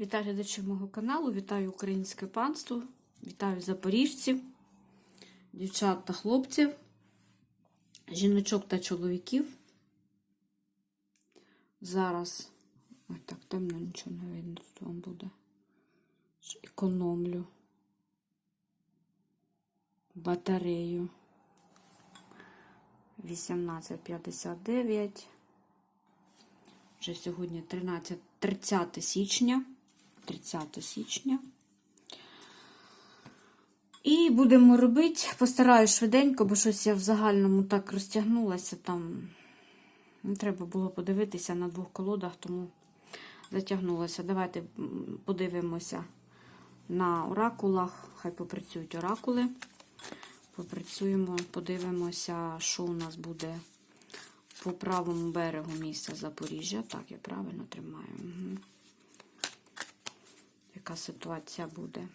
Вітаю глядачів мого каналу, вітаю українське панство, вітаю запоріжців, дівчат та хлопців, жіночок та чоловіків. Зараз, ой, так темно, нічого не видно, тут вам буде. Економлю батарею 1859. Вже сьогодні 13, 30 січня. 30 січня. І будемо робити, постараюсь швиденько, бо щось я в загальному так розтягнулася там. Не треба було подивитися на двох колодах, тому затягнулася. Давайте подивимося на оракулах. Хай попрацюють оракули. Попрацюємо, подивимося, що у нас буде по правому берегу міста Запоріжжя. Так, я правильно тримаю. Угу. Яка ситуація буде?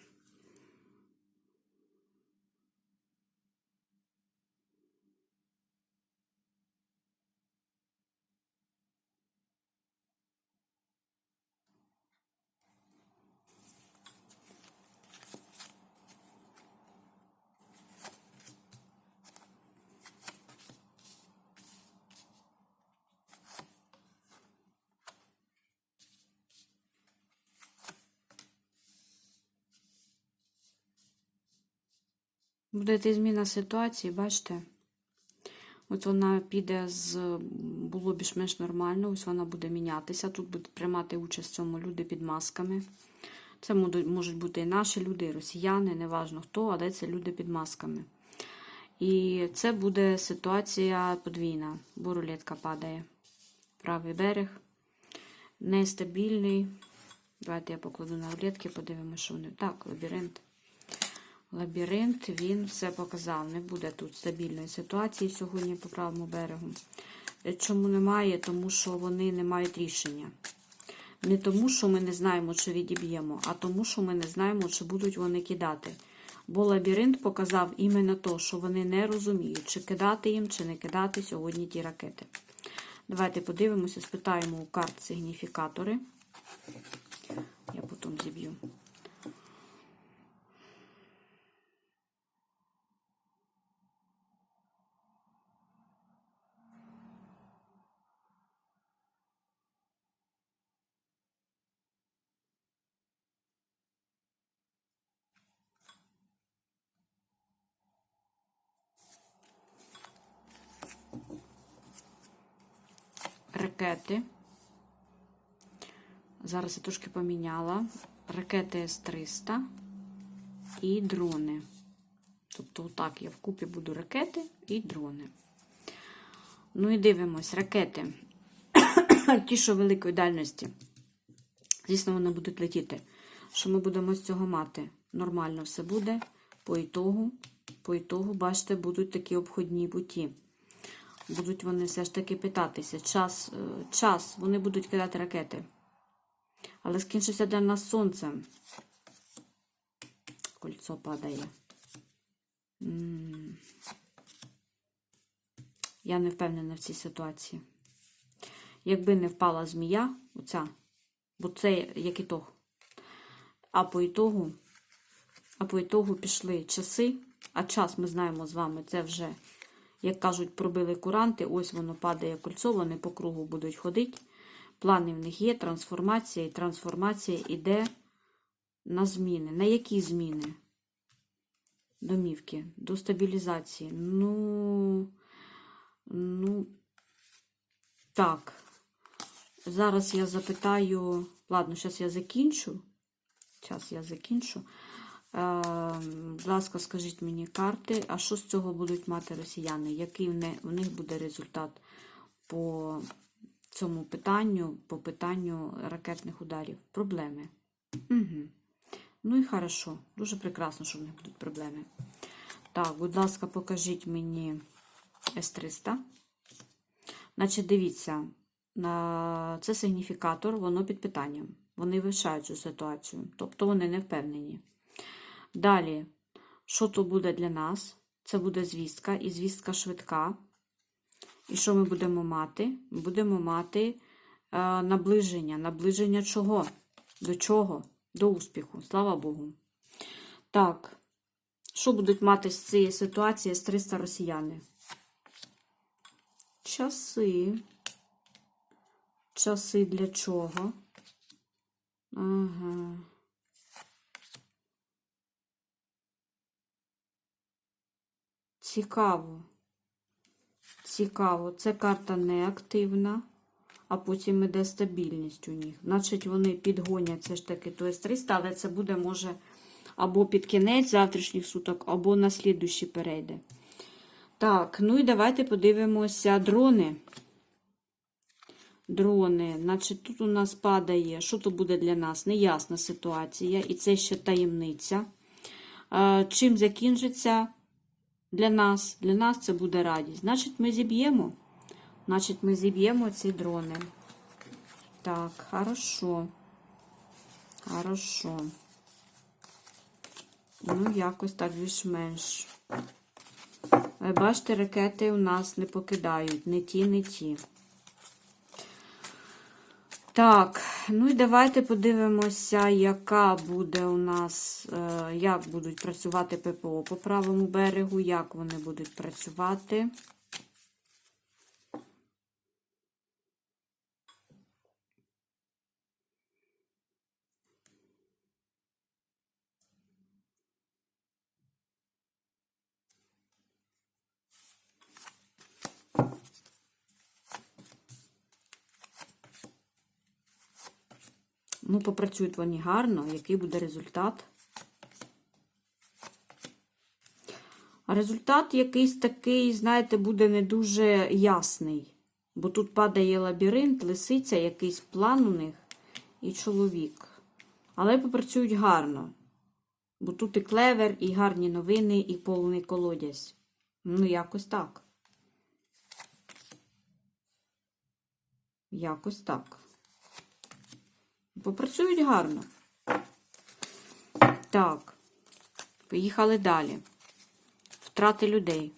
Буде йти зміна ситуації, бачите? От вона піде з було більш-менш нормально, ось вона буде мінятися. Тут будуть приймати участь в цьому люди під масками. Це можуть бути і наші люди, і росіяни, неважно хто, але це люди під масками. І це буде ситуація подвійна, бо рулетка падає. Правий берег нестабільний. Давайте я покладу на рулетки, подивимося, що вони. Так, лабіринт. Лабіринт, він все показав. Не буде тут стабільної ситуації сьогодні по правому берегу. Чому немає? Тому що вони не мають рішення. Не тому, що ми не знаємо, чи відіб'ємо, а тому, що ми не знаємо, чи будуть вони кидати. Бо лабіринт показав іменно то, що вони не розуміють, чи кидати їм, чи не кидати сьогодні ті ракети. Давайте подивимося, спитаємо у карт сигніфікатори. Я потім зіб'ю. Ракети. Зараз я трошки поміняла. Ракети С-300 і дрони. Тобто, отак я вкупі буду ракети і дрони. Ну і дивимось, ракети. Ті, що великої дальності. Звісно, вони будуть летіти. Що ми будемо з цього мати? Нормально все буде. По ітогу, по ітогу, бачите, будуть такі обходні путі будуть вони все ж таки питатися. Час, е, час, вони будуть кидати ракети. Але скінчиться для нас сонцем. Кольцо падає. Я не впевнена в цій ситуації. Якби не впала змія, оця, бо це як ітог. А по ітогу, а по ітогу пішли часи, а час ми знаємо з вами, це вже як кажуть, пробили куранти, ось воно падає кольцо, вони по кругу будуть ходити. Плани в них є, трансформація, і трансформація йде на зміни. На які зміни? Домівки, до стабілізації. Ну, ну, так. Зараз я запитаю, ладно, зараз я закінчу. Зараз я закінчу. Будь ласка, скажіть мені карти, а що з цього будуть мати росіяни? Який в них буде результат по цьому питанню, по питанню ракетних ударів? Проблеми. Угу. Ну і хорошо. Дуже прекрасно, що в них будуть проблеми. Так, будь ласка, покажіть мені С-300. Значить, дивіться, це сигніфікатор, воно під питанням. Вони вивчають цю ситуацію, тобто вони не впевнені. Далі, що то буде для нас? Це буде звістка, і звістка швидка. І що ми будемо мати? Ми будемо мати е, наближення. Наближення чого? До чого? До успіху, слава Богу. Так, що будуть мати з цієї ситуації з 300 росіяни? Часи. Часи для чого? Ага. Цікаво. Цікаво. Це карта неактивна, а потім іде стабільність у них. Значить, вони підгонять все ж таки то С-300, але це буде, може, або під кінець завтрашніх суток, або на слідущі перейде. Так, ну і давайте подивимося дрони. Дрони. Значить, тут у нас падає, що то буде для нас? Неясна ситуація, і це ще таємниця. Чим закінчиться для нас? Для нас це буде радість. Значить, ми зіб'ємо. Значить, ми зіб'ємо ці дрони. Так, хорошо. Хорошо. Ну, якось так більш-менш. Е, Бачите, ракети у нас не покидають. Не ті, не ті. Так, ну і давайте подивимося, яка буде у нас, е, як будуть працювати ППО по правому берегу, як вони будуть працювати. Ну, попрацюють вони гарно. Який буде результат? А результат якийсь такий, знаєте, буде не дуже ясний. Бо тут падає лабіринт, лисиця, якийсь план у них і чоловік. Але попрацюють гарно. Бо тут і клевер, і гарні новини, і повний колодязь. Ну, якось так. Якось так. Попрацюють гарно. Так, поїхали далі. Втрати людей.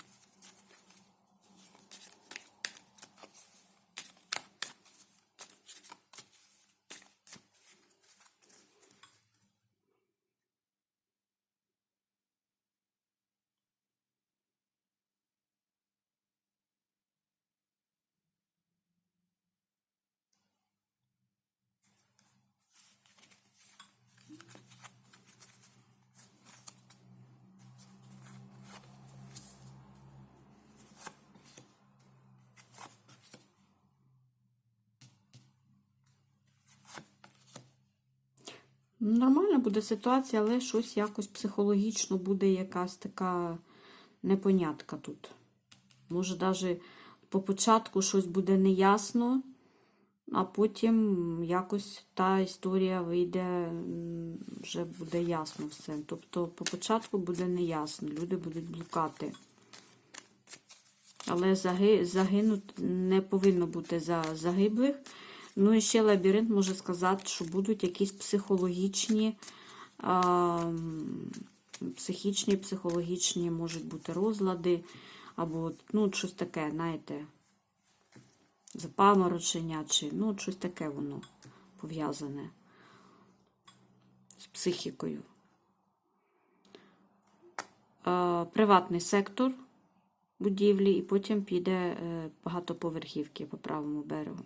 Нормальна буде ситуація, але щось якось психологічно буде якась така непонятка тут. Може, навіть по початку щось буде неясно, а потім якось та історія вийде, вже буде ясно все. Тобто, по початку буде неясно, люди будуть блукати. Але заги- загинуть не повинно бути за загиблих. Ну і ще лабіринт може сказати, що будуть якісь психологічні, психічні, психологічні можуть бути розлади, або ну, щось таке, знаєте, запаморочення, чи ну, щось таке воно пов'язане з психікою. Приватний сектор будівлі, і потім піде е, багатоповерхівки по правому берегу.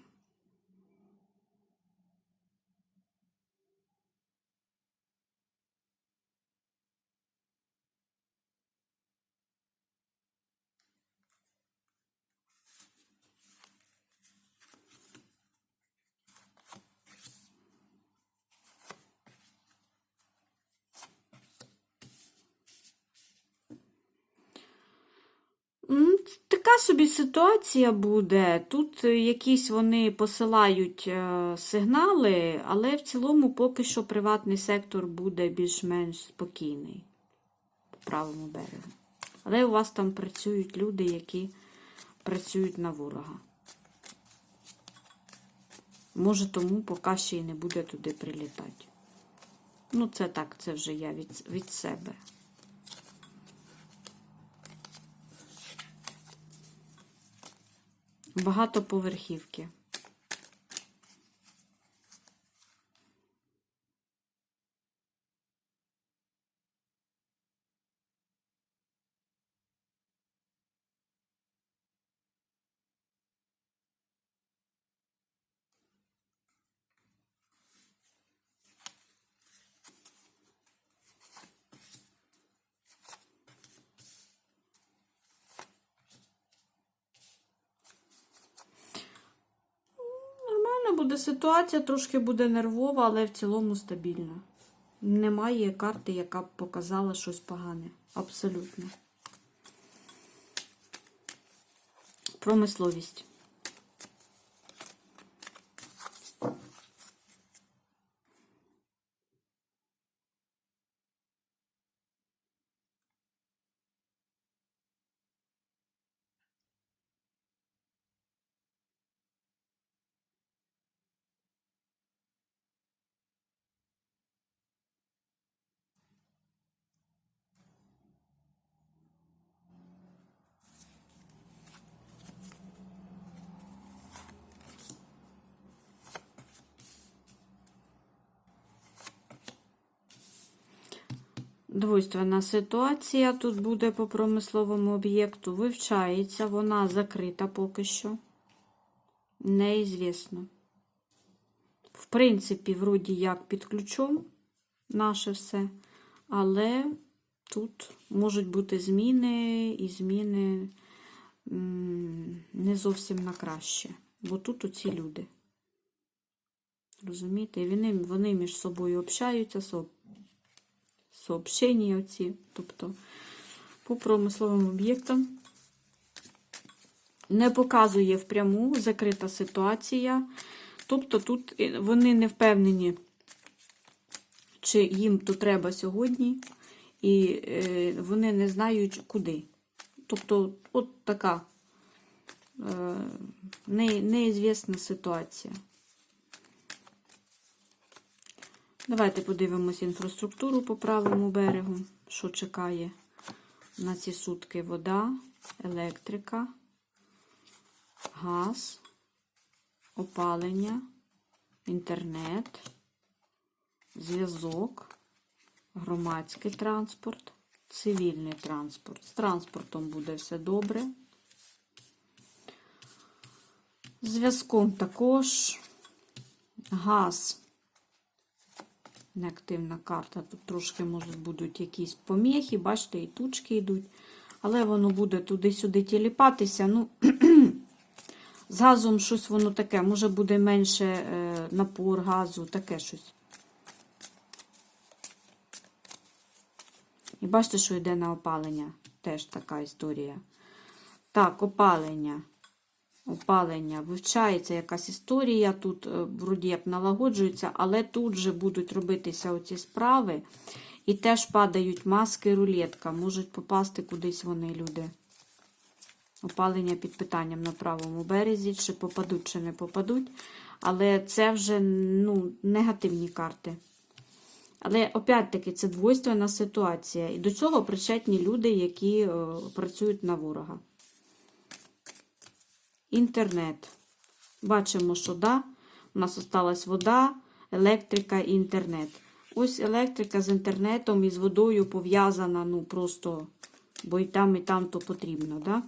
М, Така собі ситуація буде. Тут е, якісь вони посилають е, сигнали, але в цілому поки що приватний сектор буде більш-менш спокійний по правому берегу. Але у вас там працюють люди, які працюють на ворога. Може, тому поки ще й не буде туди прилітати. Ну, це так, це вже я від, від себе. Багатоповерхівки. буде ситуація, трошки буде нервова, але в цілому стабільна. Немає карти, яка б показала щось погане. Абсолютно. Промисловість. Двойственна ситуація тут буде по промисловому об'єкту. Вивчається, вона закрита поки що. Неізвісно. В принципі, вроді як під ключом наше все. Але тут можуть бути зміни і зміни не зовсім на краще. Бо тут оці люди. Розумієте? Вони, вони між собою общаються, сообщення оці, тобто по промисловим об'єктам. Не показує впряму закрита ситуація. Тобто тут е, вони не впевнені, чи їм то треба сьогодні, і е, вони не знають куди. Тобто, от така е, не, неізвісна ситуація. Давайте подивимось інфраструктуру по правому берегу, що чекає на ці сутки вода, електрика, газ, опалення, інтернет, зв'язок, громадський транспорт, цивільний транспорт. З транспортом буде все добре. Зв'язком також газ неактивна карта. Тут трошки, може, будуть якісь поміхи, бачите, і тучки йдуть. Але воно буде туди-сюди тіліпатися. Ну, з газом щось воно таке, може буде менше е, напор газу, таке щось. І бачите, що йде на опалення. Теж така історія. Так, опалення. Опалення. Вивчається якась історія, тут е, вроді як налагоджується, але тут же будуть робитися оці справи. І теж падають маски, рулетка. Можуть попасти кудись вони, люди. Опалення під питанням на правому березі, чи попадуть, чи не попадуть. Але це вже ну, негативні карти. Але опять-таки це двойственна ситуація. І до цього причетні люди, які е, працюють на ворога. Інтернет. Бачимо, що да, у нас осталась вода, електрика і інтернет. Ось електрика з інтернетом і з водою пов'язана, ну просто, бо і там, і там то потрібно, да?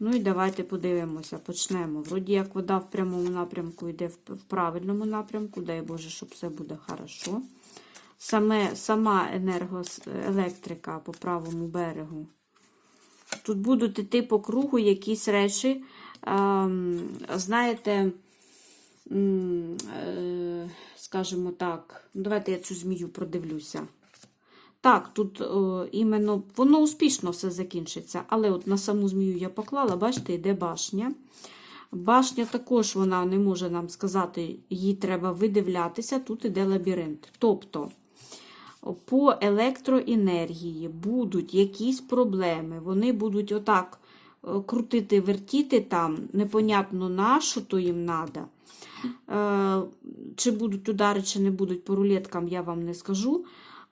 Ну і давайте подивимося, почнемо. Вроді як вода в прямому напрямку йде в, правильному напрямку, дай Боже, щоб все буде хорошо. Саме, сама енергоелектрика по правому берегу. Тут будуть йти по кругу якісь речі, знаєте, е, скажімо так, давайте я цю змію продивлюся. Так, тут о, іменно воно успішно все закінчиться, але от на саму змію я поклала, бачите, йде башня. Башня також вона не може нам сказати, їй треба видивлятися, тут іде лабіринт. Тобто по електроенергії будуть якісь проблеми, вони будуть отак е, крутити, вертіти там, непонятно на що то їм треба. Чи будуть удари, чи не будуть по рулеткам, я вам не скажу.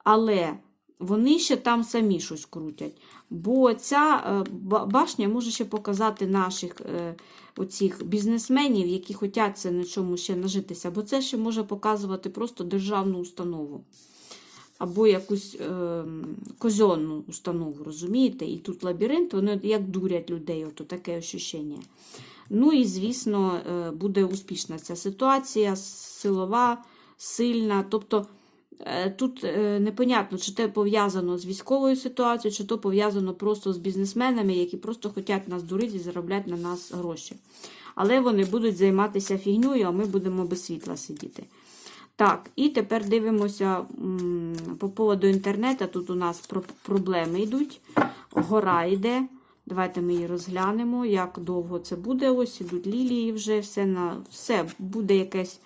Але вони ще там самі щось крутять. Бо ця е, башня може ще показати наших е, оцих бізнесменів, які хочуть на чому ще нажитися. Бо це ще може показувати просто державну установу. Або якусь е, казенну установу, розумієте? І тут лабіринт, вони як дурять людей, ото таке ощущення. Ну і, звісно, е, буде успішна ця ситуація, силова, сильна. Тобто е, тут е, непонятно, чи це пов'язано з військовою ситуацією, чи то пов'язано просто з бізнесменами, які просто хочуть нас дурити і заробляти на нас гроші. але вони будуть займатися фігньою, а ми будемо без світла сидіти. Так, і тепер дивимося по поводу інтернету. Тут у нас про- проблеми йдуть. Гора йде. Давайте ми її розглянемо, як довго це буде. Ось ідуть лілії вже, все на все буде якесь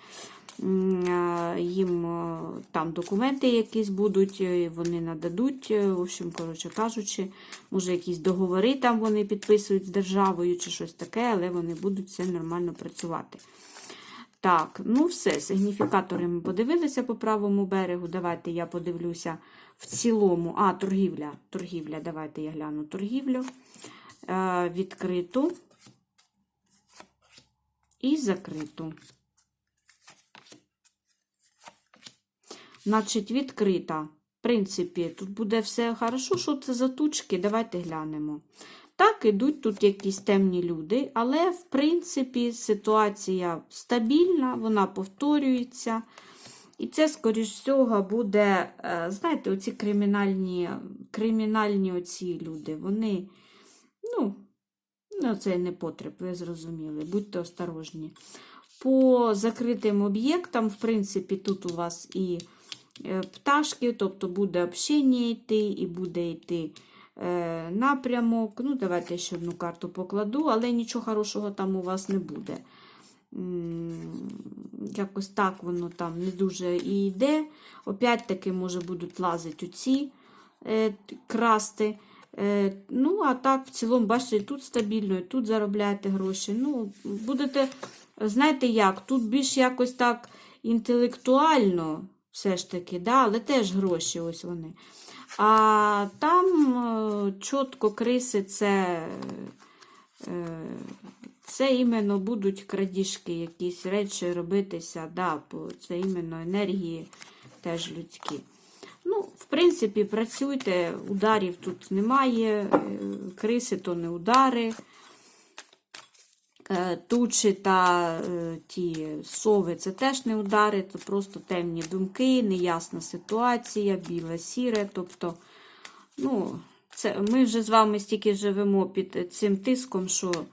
е, їм е, там документи якісь будуть, е, вони нададуть. В общем, коротше кажучи, може якісь договори там вони підписують з державою чи щось таке, але вони будуть все нормально працювати. Так, ну все, сигніфікатори ми подивилися по правому берегу. Давайте я подивлюся в цілому. А, торгівля. Торгівля, давайте я гляну торгівлю. Е, відкриту і закриту. Значить, відкрита. В принципі, тут буде все хорошо. Що це за тучки? Давайте глянемо. Так, ідуть тут якісь темні люди, але, в принципі, ситуація стабільна, вона повторюється. І це, скоріш всього, буде, е, знаєте, оці кримінальні, кримінальні оці люди, вони, ну, ну, це не потріб, ви зрозуміли, будьте осторожні. По закритим об'єктам, в принципі, тут у вас і е, пташки, тобто буде общення йти, і буде йти напрямок. Ну, давайте ще одну карту покладу, але нічого хорошого там у вас не буде. Якось так воно там не дуже і йде. Опять-таки, може, будуть лазити оці е, красти. Е, ну, а так, в цілому, бачите, і тут стабільно, і тут заробляєте гроші. Ну, будете, знаєте як, тут більш якось так інтелектуально, все ж таки, да, але теж гроші ось вони. А там е, чітко криси це, е, це іменно будуть крадіжки, якісь речі робитися, да, це іменно енергії теж людські. Ну, в принципі, працюйте, ударів тут немає, е, криси то не удари. Е, Тучі та е, ті сови це теж не удари, це просто темні думки, неясна ситуація, біле сіре. Тобто, ну, це, ми вже з вами стільки живемо під цим тиском, що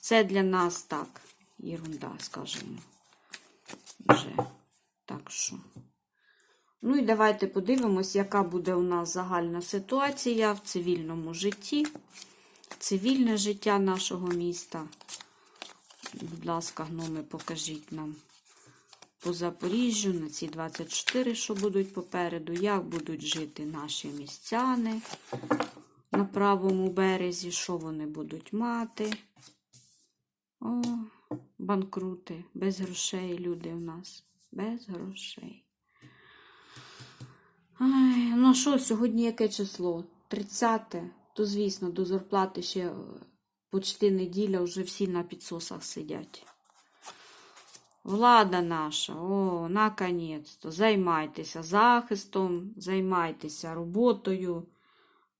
це для нас так, ерунда, скажімо. Вже. Так що. Ну і давайте подивимось, яка буде у нас загальна ситуація в цивільному житті, цивільне життя нашого міста. Будь ласка, гноми, покажіть нам по Запоріжжю на ці 24, що будуть попереду, як будуть жити наші містяни на правому березі, що вони будуть мати. О, банкрути, без грошей люди у нас, без грошей. Ай, ну що, сьогодні яке число? 30, то звісно, до зарплати ще почти неділя, вже всі на підсосах сидять. Влада наша, о, наконець-то, займайтеся захистом, займайтеся роботою,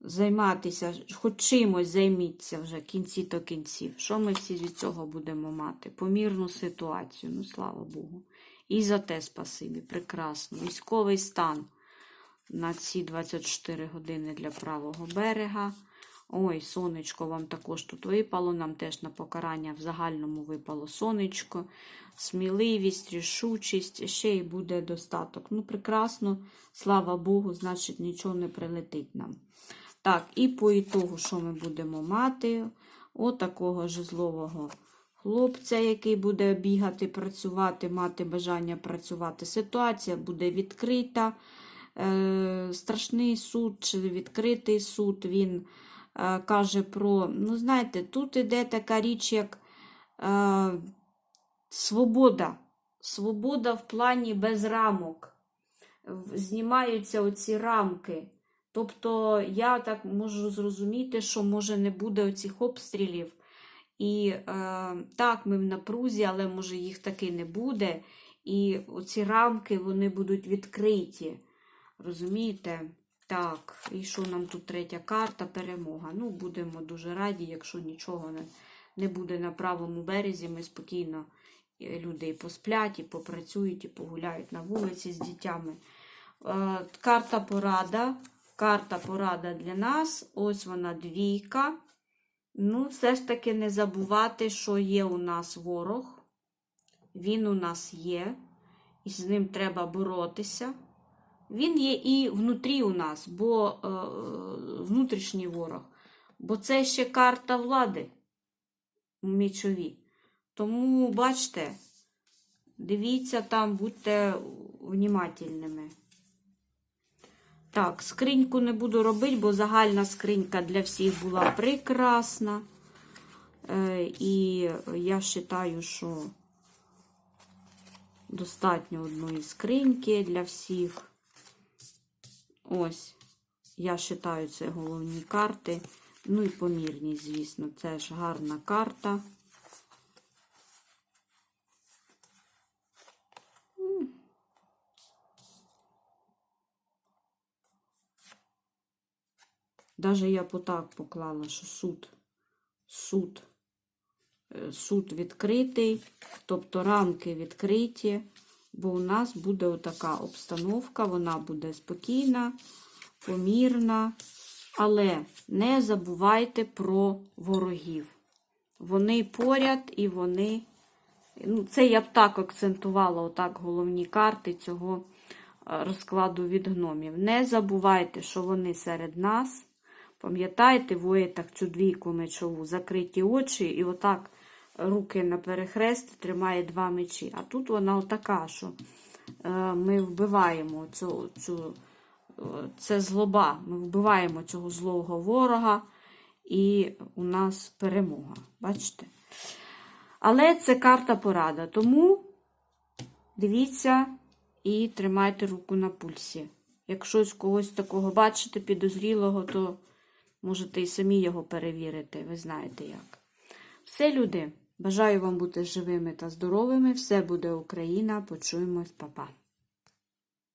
займайтеся, хоч чимось займіться вже кінці то кінців. Що ми всі від цього будемо мати? Помірну ситуацію, ну слава Богу. І за те спасибі, прекрасно. Військовий стан на ці 24 години для правого берега. Ой, сонечко вам також тут випало, нам теж на покарання в загальному випало сонечко, сміливість, рішучість, ще й буде достаток. Ну, прекрасно, слава Богу, значить, нічого не прилетить нам. Так, і по ітогу, що ми будемо мати? Отакого ж злового хлопця, який буде бігати, працювати, мати бажання працювати. Ситуація буде відкрита. Е, страшний суд чи відкритий суд, він каже про, ну, знаєте, тут іде така річ, як е, свобода. Свобода в плані без рамок. Знімаються оці рамки. Тобто я так можу зрозуміти, що може не буде оцих обстрілів. І е, так, ми в напрузі, але може їх таки не буде. І оці рамки вони будуть відкриті. Розумієте? Так, і що нам тут третя карта? Перемога. Ну, будемо дуже раді, якщо нічого не, не буде на правому березі, ми спокійно е, люди і посплять, і попрацюють, і погуляють на вулиці з дітями. Е, карта порада. Карта порада для нас. Ось вона двійка. Ну, все ж таки не забувати, що є у нас ворог. Він у нас є, і з ним треба боротися. Він є і внутрі у нас, бо е, внутрішній ворог. Бо це ще карта влади у мічові. Тому, бачите, дивіться там, будьте внімательними. Так, скриньку не буду робити, бо загальна скринька для всіх була прекрасна. Е, і я вважаю, що достатньо одної скриньки для всіх. Ось, я вважаю, це головні карти. Ну і помірність, звісно, це ж гарна карта. Даже я потак поклала, що суд, суд, е, суд відкритий, тобто рамки відкриті, бо у нас буде отака обстановка, вона буде спокійна, помірна, але не забувайте про ворогів. Вони поряд і вони. Ну, це я б так акцентувала, отак головні карти цього е, розкладу від гномів. Не забувайте, що вони серед нас. Пам'ятайте, воїтах цю двійку мечову, закриті очі, і отак руки на перехрест тримає два мечі. А тут вона отака, що е, ми вбиваємо цю, цю, е, це злоба. Ми вбиваємо цього злого ворога, і у нас перемога. Бачите? Але це карта порада. Тому дивіться і тримайте руку на пульсі. Якщо когось такого бачите, підозрілого, то можете і самі його перевірити. Ви знаєте як. Все, люди. Бажаю вам бути живими та здоровими. Все буде Україна. Почуємось, Па-па.